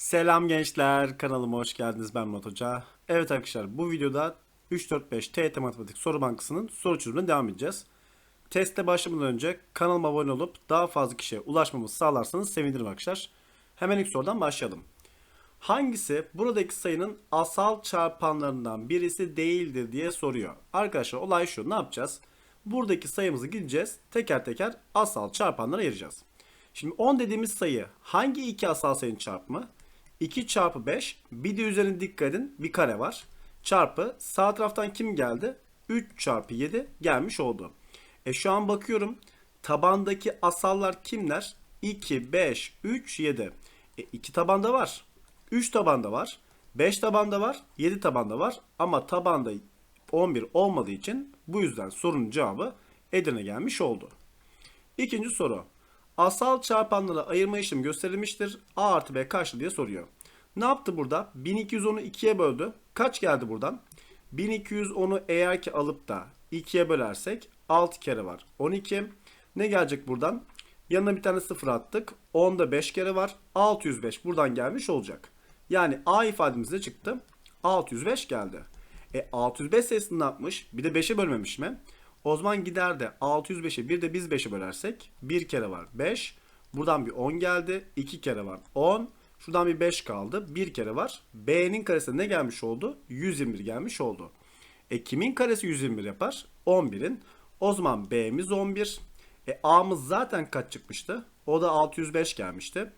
Selam gençler, kanalıma hoş geldiniz. Ben Murat Hoca. Evet arkadaşlar, bu videoda 3-4-5 TYT Matematik Soru Bankası'nın soru çözümüne devam edeceğiz. Teste başlamadan önce kanalıma abone olup daha fazla kişiye ulaşmamızı sağlarsanız sevinirim arkadaşlar. Hemen ilk sorudan başlayalım. Hangisi buradaki sayının asal çarpanlarından birisi değildir diye soruyor. Arkadaşlar olay şu, ne yapacağız? Buradaki sayımızı gideceğiz, teker teker asal çarpanlara ayıracağız. Şimdi 10 dediğimiz sayı hangi iki asal sayının çarpımı? 2 çarpı 5 bir de üzerine dikkat edin bir kare var. Çarpı sağ taraftan kim geldi? 3 çarpı 7 gelmiş oldu. E şu an bakıyorum tabandaki asallar kimler? 2, 5, 3, 7. E 2 tabanda var. 3 tabanda var. 5 tabanda var. 7 tabanda var. Ama tabanda 11 olmadığı için bu yüzden sorunun cevabı Edirne gelmiş oldu. İkinci soru. Asal çarpanlara ayırma işlemi gösterilmiştir. A artı B kaçtı diye soruyor. Ne yaptı burada? 1210'u 2'ye böldü. Kaç geldi buradan? 1210'u eğer ki alıp da 2'ye bölersek 6 kere var. 12. Ne gelecek buradan? Yanına bir tane 0 attık. 10'da 5 kere var. 605 buradan gelmiş olacak. Yani A ifademiz de çıktı. 605 geldi. E 605 sayısını ne yapmış? Bir de 5'e bölmemiş mi? O zaman gider de 605'i bir de biz 5'e bölersek 1 kere var 5. Buradan bir 10 geldi. 2 kere var 10. Şuradan bir 5 kaldı. 1 kere var. B'nin karesi ne gelmiş oldu? 121 gelmiş oldu. E kimin karesi 121 yapar? 11'in. O zaman B'miz 11. E A'mız zaten kaç çıkmıştı? O da 605 gelmişti.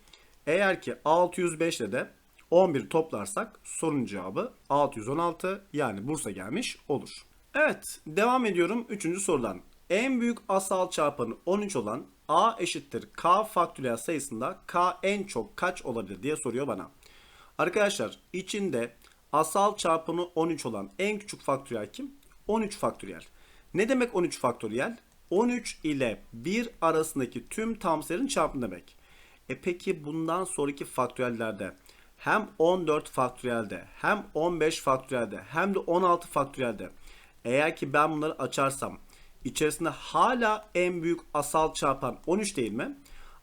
Eğer ki 605 ile de 11 toplarsak sorunun cevabı 616 yani Bursa gelmiş olur. Evet devam ediyorum 3. sorudan. En büyük asal çarpanı 13 olan A eşittir K faktöriyel sayısında K en çok kaç olabilir diye soruyor bana. Arkadaşlar içinde asal çarpanı 13 olan en küçük faktöriyel kim? 13 faktöriyel. Ne demek 13 faktöriyel? 13 ile 1 arasındaki tüm tam sayıların çarpımı demek. E peki bundan sonraki faktöriyellerde hem 14 faktöriyelde hem 15 faktöriyelde hem de 16 faktöriyelde eğer ki ben bunları açarsam içerisinde hala en büyük asal çarpan 13 değil mi?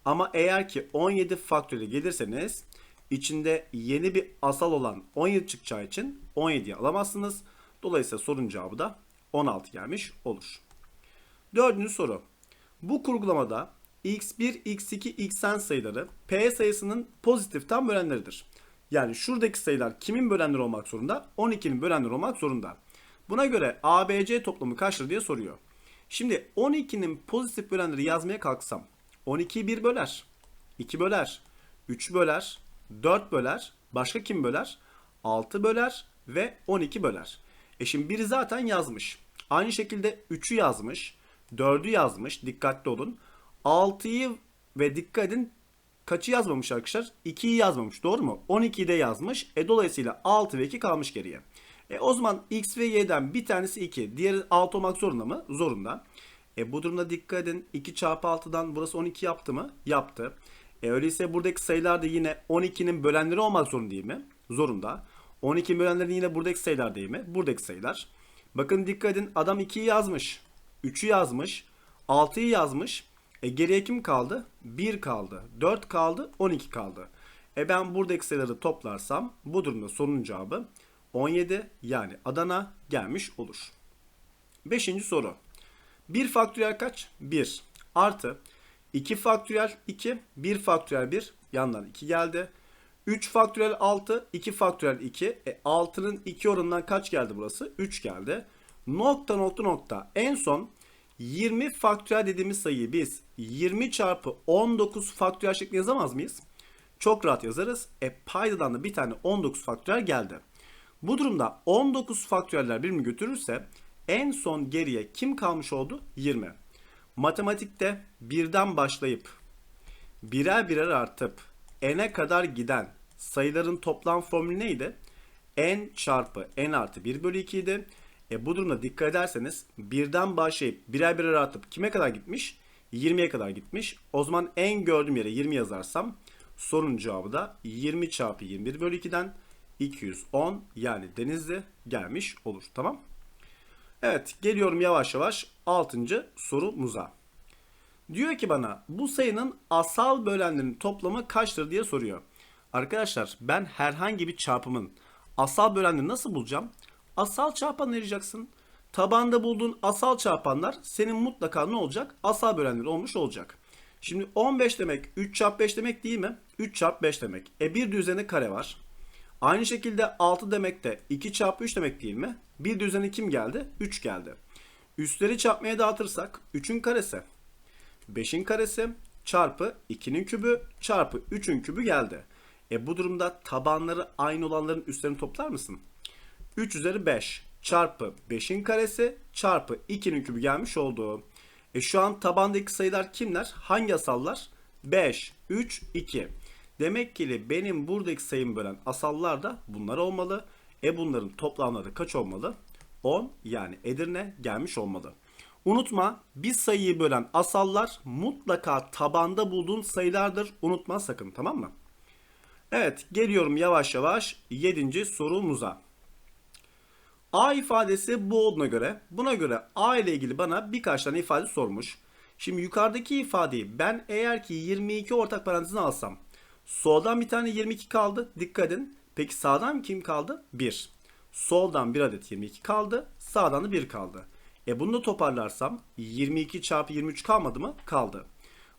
Ama eğer ki 17 faktöriyel gelirseniz içinde yeni bir asal olan 17 çıkacağı için 17'yi alamazsınız. Dolayısıyla sorun cevabı da 16 gelmiş olur. Dördüncü soru. Bu kurgulamada x1, x2, xn sayıları p sayısının pozitif tam bölenleridir. Yani şuradaki sayılar kimin bölenleri olmak zorunda? 12'nin bölenleri olmak zorunda. Buna göre ABC toplamı kaçtır diye soruyor. Şimdi 12'nin pozitif bölenleri yazmaya kalksam 12'yi 1 böler, 2 böler, 3 böler, 4 böler, başka kim böler? 6 böler ve 12 böler. E şimdi biri zaten yazmış. Aynı şekilde 3'ü yazmış, 4'ü yazmış, dikkatli olun. 6'yı ve dikkat edin kaçı yazmamış arkadaşlar? 2'yi yazmamış doğru mu? 12'yi de yazmış. E dolayısıyla 6 ve 2 kalmış geriye. E o zaman x ve y'den bir tanesi 2. Diğeri 6 olmak zorunda mı? Zorunda. E bu durumda dikkat edin. 2 çarpı 6'dan burası 12 yaptı mı? Yaptı. E öyleyse buradaki sayılar da yine 12'nin bölenleri olmak zorunda değil mi? Zorunda. 12'nin bölenleri yine buradaki sayılar değil mi? Buradaki sayılar. Bakın dikkat edin. Adam 2'yi yazmış. 3'ü yazmış. 6'yı yazmış. E geriye kim kaldı? 1 kaldı. 4 kaldı. 12 kaldı. E ben buradaki sayıları toplarsam bu durumda sorunun cevabı 17 yani Adana gelmiş olur. Beşinci soru. 1 faktöriyel kaç? 1 artı 2 faktöriyel 2, 1 faktöriyel 1 yandan 2 geldi. 3 faktöriyel 6, 2 faktöriyel 2. E 6'nın 2 oranından kaç geldi burası? 3 geldi. Nokta nokta nokta. En son 20 faktöriyel dediğimiz sayıyı biz 20 çarpı 19 faktöriyel şeklinde yazamaz mıyız? Çok rahat yazarız. E paydadan da bir tane 19 faktöriyel geldi. Bu durumda 19 faktöreller birbirini götürürse en son geriye kim kalmış oldu? 20. Matematikte birden başlayıp birer birer artıp n'e kadar giden sayıların toplam formülü neydi? n çarpı n artı 1 bölü 2 idi. E bu durumda dikkat ederseniz birden başlayıp birer birer artıp kime kadar gitmiş? 20'ye kadar gitmiş. O zaman en gördüğüm yere 20 yazarsam sorunun cevabı da 20 çarpı 21 bölü 2'den 210 yani Denizli gelmiş olur. Tamam. Evet geliyorum yavaş yavaş 6. sorumuza. Diyor ki bana bu sayının asal bölenlerin toplamı kaçtır diye soruyor. Arkadaşlar ben herhangi bir çarpımın asal bölenleri nasıl bulacağım? Asal çarpan arayacaksın. Tabanda bulduğun asal çarpanlar senin mutlaka ne olacak? Asal bölenleri olmuş olacak. Şimdi 15 demek 3 çarpı 5 demek değil mi? 3 çarpı 5 demek. E bir de üzerine kare var. Aynı şekilde 6 demek de 2 çarpı 3 demek değil mi? Bir de kim geldi? 3 geldi. Üstleri çarpmaya dağıtırsak 3'ün karesi 5'in karesi çarpı 2'nin kübü çarpı 3'ün kübü geldi. E bu durumda tabanları aynı olanların üstlerini toplar mısın? 3 üzeri 5 çarpı 5'in karesi çarpı 2'nin kübü gelmiş oldu. E şu an tabandaki sayılar kimler? Hangi asallar? 5, 3, 2. Demek ki benim buradaki sayımı bölen asallar da bunlar olmalı. E bunların toplamları kaç olmalı? 10 yani Edirne gelmiş olmalı. Unutma bir sayıyı bölen asallar mutlaka tabanda bulduğun sayılardır. Unutma sakın tamam mı? Evet geliyorum yavaş yavaş 7. sorumuza. A ifadesi bu olduğuna göre buna göre A ile ilgili bana birkaç tane ifade sormuş. Şimdi yukarıdaki ifadeyi ben eğer ki 22 ortak parantezine alsam soldan bir tane 22 kaldı dikkat edin. Peki sağdan kim kaldı? 1. Soldan bir adet 22 kaldı sağdan da 1 kaldı. E bunu da toparlarsam 22 çarpı 23 kalmadı mı? Kaldı.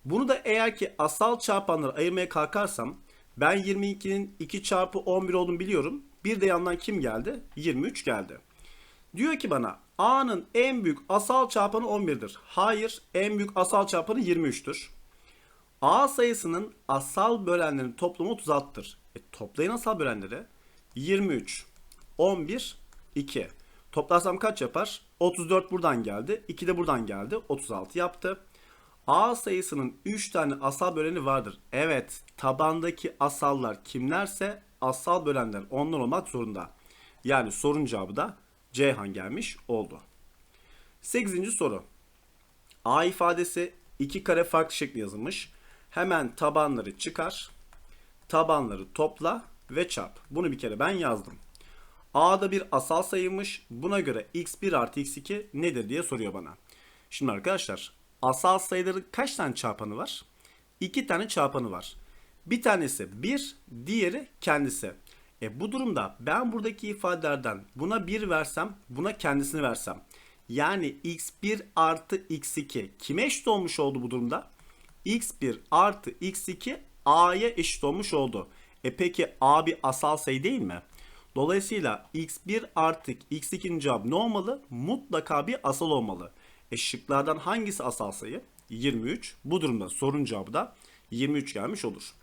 Bunu da eğer ki asal çarpanları ayırmaya kalkarsam ben 22'nin 2 çarpı 11 olduğunu biliyorum. Bir de yandan kim geldi? 23 geldi. Diyor ki bana A'nın en büyük asal çarpanı 11'dir. Hayır en büyük asal çarpanı 23'tür. A sayısının asal bölenlerin toplamı 36'tır. E, toplayın asal bölenleri. 23, 11, 2. Toplarsam kaç yapar? 34 buradan geldi. 2 de buradan geldi. 36 yaptı. A sayısının 3 tane asal böleni vardır. Evet tabandaki asallar kimlerse asal bölenler onlar olmak zorunda. Yani sorun cevabı da Ceyhan gelmiş oldu. 8. soru. A ifadesi iki kare farklı şekli yazılmış. Hemen tabanları çıkar. Tabanları topla ve çarp. Bunu bir kere ben yazdım. A'da bir asal sayıymış. Buna göre x1 artı x2 nedir diye soruyor bana. Şimdi arkadaşlar asal sayıların kaç tane çarpanı var? İki tane çarpanı var. Bir tanesi 1, diğeri kendisi. E bu durumda ben buradaki ifadelerden buna 1 versem, buna kendisini versem. Yani x1 artı x2 kime eşit olmuş oldu bu durumda? X1 artı x2 a'ya eşit olmuş oldu. E peki a bir asal sayı değil mi? Dolayısıyla x1 artı x2'nin cevabı ne olmalı? Mutlaka bir asal olmalı. E şıklardan hangisi asal sayı? 23. Bu durumda sorun cevabı da 23 gelmiş olur.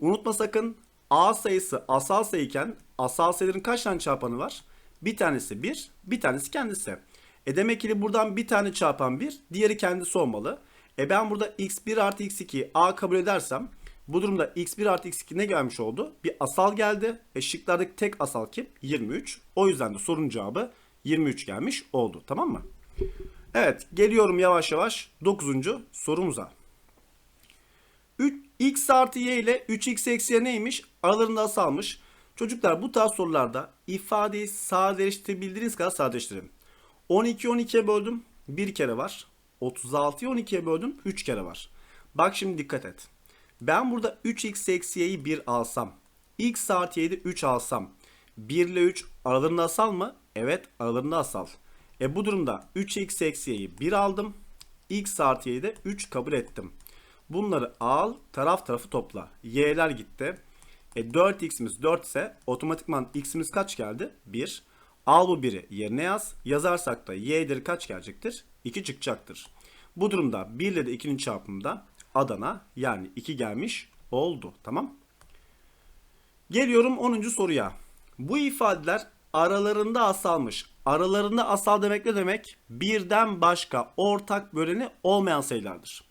Unutma sakın A sayısı asal sayıken asal sayıların kaç tane çarpanı var? Bir tanesi 1, bir tanesi kendisi. E demek ki buradan bir tane çarpan 1, diğeri kendisi olmalı. E ben burada x1 artı x2 a kabul edersem bu durumda x1 artı x2 ne gelmiş oldu? Bir asal geldi. E şıklardaki tek asal kim? 23. O yüzden de sorunun cevabı 23 gelmiş oldu. Tamam mı? Evet geliyorum yavaş yavaş 9. sorumuza. 3, x artı y ile 3x eksi neymiş? Aralarında asalmış. Çocuklar bu tarz sorularda ifadeyi sadeleştirebildiğiniz kadar sadeleştirin. 12 12'ye böldüm. Bir kere var. 36'yı 12'ye böldüm. 3 kere var. Bak şimdi dikkat et. Ben burada 3x eksi y'yi 1 alsam. x artı y'yi de 3 alsam. 1 ile 3 aralarında asal mı? Evet aralarında asal. E bu durumda 3x eksi y'yi 1 aldım. x artı y'yi de 3 kabul ettim. Bunları al taraf tarafı topla. Y'ler gitti. E 4x'imiz 4 ise otomatikman x'imiz kaç geldi? 1. Al bu 1'i yerine yaz. Yazarsak da y'leri kaç gelecektir? 2 çıkacaktır. Bu durumda 1 ile de 2'nin çarpımında Adana yani 2 gelmiş oldu. Tamam. Geliyorum 10. soruya. Bu ifadeler aralarında asalmış. Aralarında asal demek ne demek? Birden başka ortak böleni olmayan sayılardır.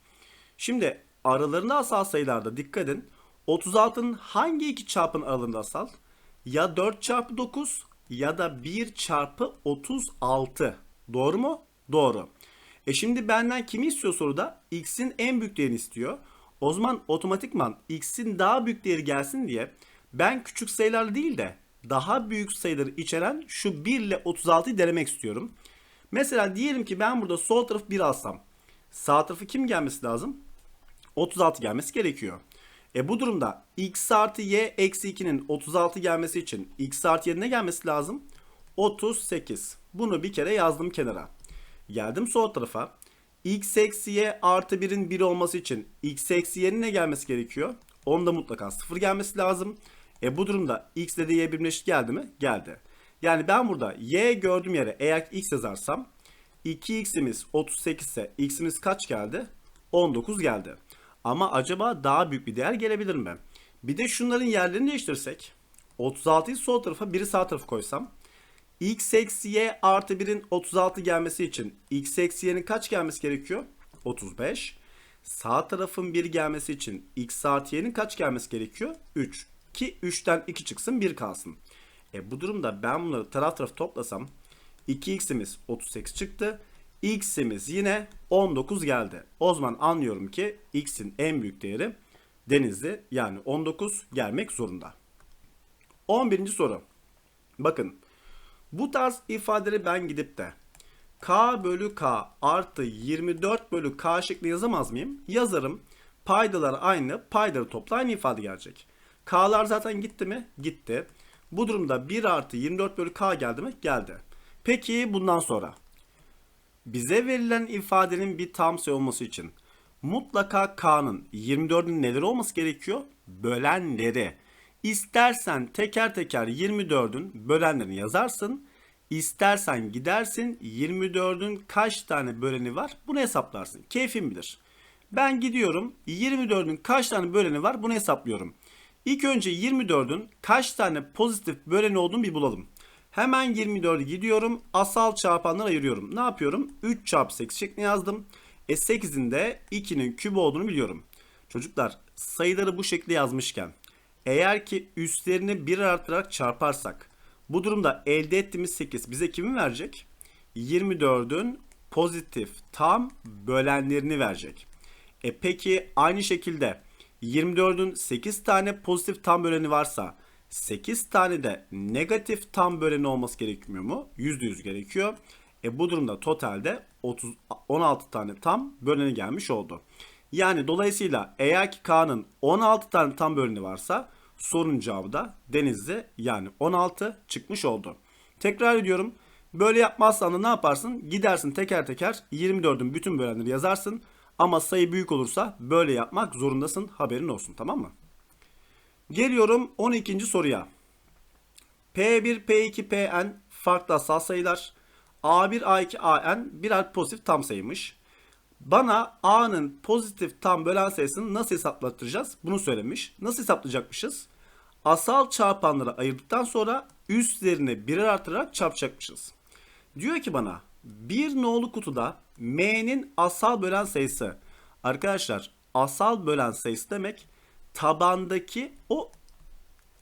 Şimdi aralarında asal sayılarda dikkat edin. 36'nın hangi iki çarpın aralığında asal? Ya 4 çarpı 9 ya da 1 çarpı 36. Doğru mu? Doğru. E şimdi benden kimi istiyor soruda? X'in en büyük değerini istiyor. O zaman otomatikman X'in daha büyük değeri gelsin diye ben küçük sayılar değil de daha büyük sayıları içeren şu 1 ile 36'yı denemek istiyorum. Mesela diyelim ki ben burada sol tarafı 1 alsam. Sağ tarafı kim gelmesi lazım? 36 gelmesi gerekiyor. E bu durumda x artı y eksi 2'nin 36 gelmesi için x artı y'nin ne gelmesi lazım? 38. Bunu bir kere yazdım kenara. Geldim sol tarafa. x eksi y artı 1'in 1 olması için x eksi y'nin ne gelmesi gerekiyor? Onda mutlaka 0 gelmesi lazım. E bu durumda x ile y birbirine eşit geldi mi? Geldi. Yani ben burada y gördüğüm yere eğer x yazarsam 2x'imiz 38 ise x'imiz kaç geldi? 19 geldi. Ama acaba daha büyük bir değer gelebilir mi? Bir de şunların yerlerini değiştirsek. 36'yı sol tarafa biri sağ tarafa koysam. x eksi y artı 1'in 36 gelmesi için x eksi y'nin kaç gelmesi gerekiyor? 35. Sağ tarafın 1 gelmesi için x artı y'nin kaç gelmesi gerekiyor? 3. Ki 3'ten 2 çıksın 1 kalsın. E bu durumda ben bunları taraf taraf toplasam 2x'imiz 38 çıktı. X'imiz yine 19 geldi. O zaman anlıyorum ki x'in en büyük değeri denizli yani 19 gelmek zorunda. 11. soru. Bakın bu tarz ifadeleri ben gidip de k bölü k artı 24 bölü k şeklinde yazamaz mıyım? Yazarım. Paydalar aynı. Paydaları topla aynı ifade gelecek. K'lar zaten gitti mi? Gitti. Bu durumda 1 artı 24 bölü k geldi mi? Geldi. Peki bundan sonra bize verilen ifadenin bir tam sayı olması için mutlaka k'nın 24'ün neler olması gerekiyor? Bölenleri. İstersen teker teker 24'ün bölenlerini yazarsın. İstersen gidersin 24'ün kaç tane böleni var bunu hesaplarsın. Keyfin bilir. Ben gidiyorum 24'ün kaç tane böleni var bunu hesaplıyorum. İlk önce 24'ün kaç tane pozitif böleni olduğunu bir bulalım. Hemen 24'ü gidiyorum. Asal çarpanlara ayırıyorum. Ne yapıyorum? 3 çarpı 8 şeklinde yazdım. E 8'in de 2'nin kübü olduğunu biliyorum. Çocuklar sayıları bu şekilde yazmışken eğer ki üstlerini bir arttırarak çarparsak bu durumda elde ettiğimiz 8 bize kimi verecek? 24'ün pozitif tam bölenlerini verecek. E peki aynı şekilde 24'ün 8 tane pozitif tam böleni varsa 8 tane de negatif tam böleni olması gerekmiyor mu? %100 gerekiyor. E bu durumda totalde 30, 16 tane tam böleni gelmiş oldu. Yani dolayısıyla eğer ki K'nın 16 tane tam böleni varsa sorunun cevabı da Denizli yani 16 çıkmış oldu. Tekrar ediyorum. Böyle yapmazsan da ne yaparsın? Gidersin teker teker 24'ün bütün bölenleri yazarsın. Ama sayı büyük olursa böyle yapmak zorundasın. Haberin olsun tamam mı? Geliyorum 12. soruya. P1, P2, Pn farklı asal sayılar. A1, A2, An birer pozitif tam sayıymış. Bana A'nın pozitif tam bölen sayısını nasıl hesaplattıracağız? Bunu söylemiş. Nasıl hesaplayacakmışız? Asal çarpanları ayırdıktan sonra üstlerini birer artırarak çarpacakmışız. Diyor ki bana bir nolu kutuda M'nin asal bölen sayısı. Arkadaşlar asal bölen sayısı demek tabandaki o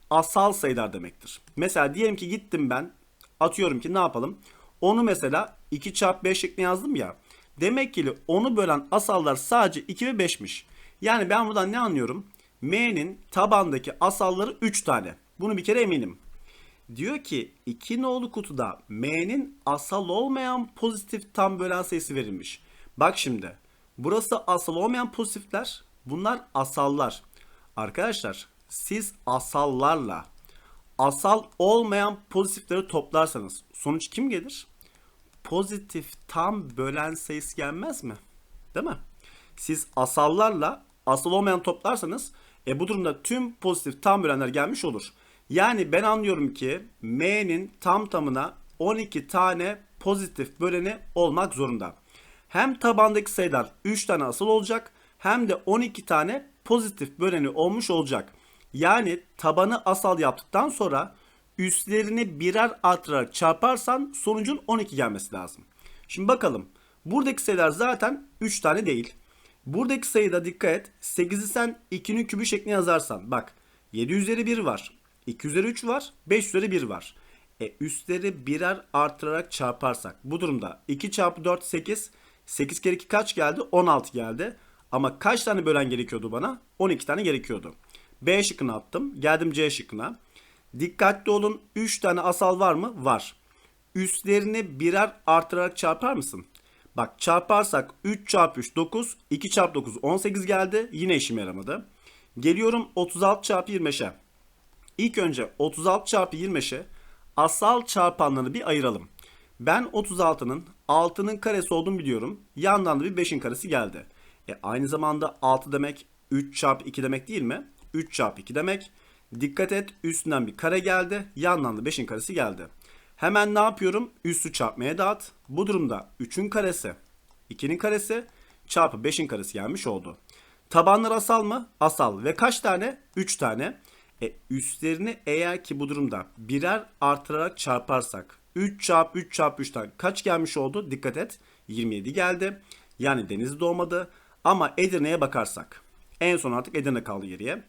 asal sayılar demektir. Mesela diyelim ki gittim ben atıyorum ki ne yapalım? Onu mesela 2 çarpı 5 şeklinde yazdım ya. Demek ki onu bölen asallar sadece 2 ve 5'miş. Yani ben buradan ne anlıyorum? M'nin tabandaki asalları 3 tane. Bunu bir kere eminim. Diyor ki 2 nolu kutuda M'nin asal olmayan pozitif tam bölen sayısı verilmiş. Bak şimdi. Burası asal olmayan pozitifler. Bunlar asallar. Arkadaşlar siz asallarla asal olmayan pozitifleri toplarsanız sonuç kim gelir? Pozitif tam bölen sayısı gelmez mi? Değil mi? Siz asallarla asal olmayan toplarsanız e bu durumda tüm pozitif tam bölenler gelmiş olur. Yani ben anlıyorum ki M'nin tam tamına 12 tane pozitif böleni olmak zorunda. Hem tabandaki sayılar 3 tane asal olacak hem de 12 tane pozitif böleni olmuş olacak. Yani tabanı asal yaptıktan sonra üstlerini birer artırarak çarparsan sonucun 12 gelmesi lazım. Şimdi bakalım. Buradaki sayılar zaten 3 tane değil. Buradaki sayıda dikkat et. 8'i sen 2'nin kübü şeklinde yazarsan. Bak 7 üzeri 1 var. 2 üzeri 3 var. 5 üzeri 1 var. E üstleri birer artırarak çarparsak. Bu durumda 2 çarpı 4 8. 8 kere 2 kaç geldi? 16 geldi. Ama kaç tane bölen gerekiyordu bana? 12 tane gerekiyordu. B şıkkını attım. Geldim C şıkkına. Dikkatli olun 3 tane asal var mı? Var. Üstlerini birer artırarak çarpar mısın? Bak çarparsak 3 çarpı 3 9, 2 çarpı 9 18 geldi. Yine işime yaramadı. Geliyorum 36 çarpı 25'e. İlk önce 36 çarpı 25'e asal çarpanlarını bir ayıralım. Ben 36'nın 6'nın karesi olduğunu biliyorum. Yandan da bir 5'in karesi geldi. E aynı zamanda 6 demek 3 çarpı 2 demek değil mi? 3 çarpı 2 demek. Dikkat et üstünden bir kare geldi. Yandan da 5'in karesi geldi. Hemen ne yapıyorum? Üstü çarpmaya dağıt. Bu durumda 3'ün karesi, 2'nin karesi çarpı 5'in karesi gelmiş oldu. Tabanlar asal mı? Asal. Ve kaç tane? 3 tane. E üstlerini eğer ki bu durumda birer artırarak çarparsak 3 çarpı 3 çarpı 3'ten kaç gelmiş oldu? Dikkat et. 27 geldi. Yani deniz doğmadı. Ama Edirne'ye bakarsak. En son artık Edirne kaldı geriye.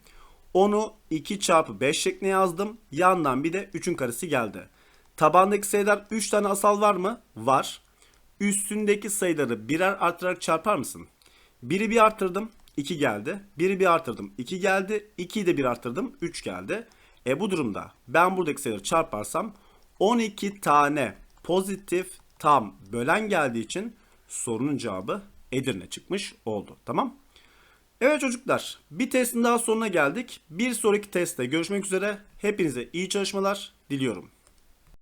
Onu 2 çarpı 5 şeklinde yazdım. Yandan bir de 3'ün karesi geldi. Tabandaki sayılar 3 tane asal var mı? Var. Üstündeki sayıları birer artırarak çarpar mısın? Biri bir arttırdım 2 geldi. Biri bir arttırdım 2 geldi. 2'yi de bir arttırdım 3 geldi. E bu durumda ben buradaki sayıları çarparsam 12 tane pozitif tam bölen geldiği için sorunun cevabı Edirne çıkmış oldu. Tamam? Evet çocuklar bir testin daha sonuna geldik. Bir sonraki testte görüşmek üzere. Hepinize iyi çalışmalar diliyorum.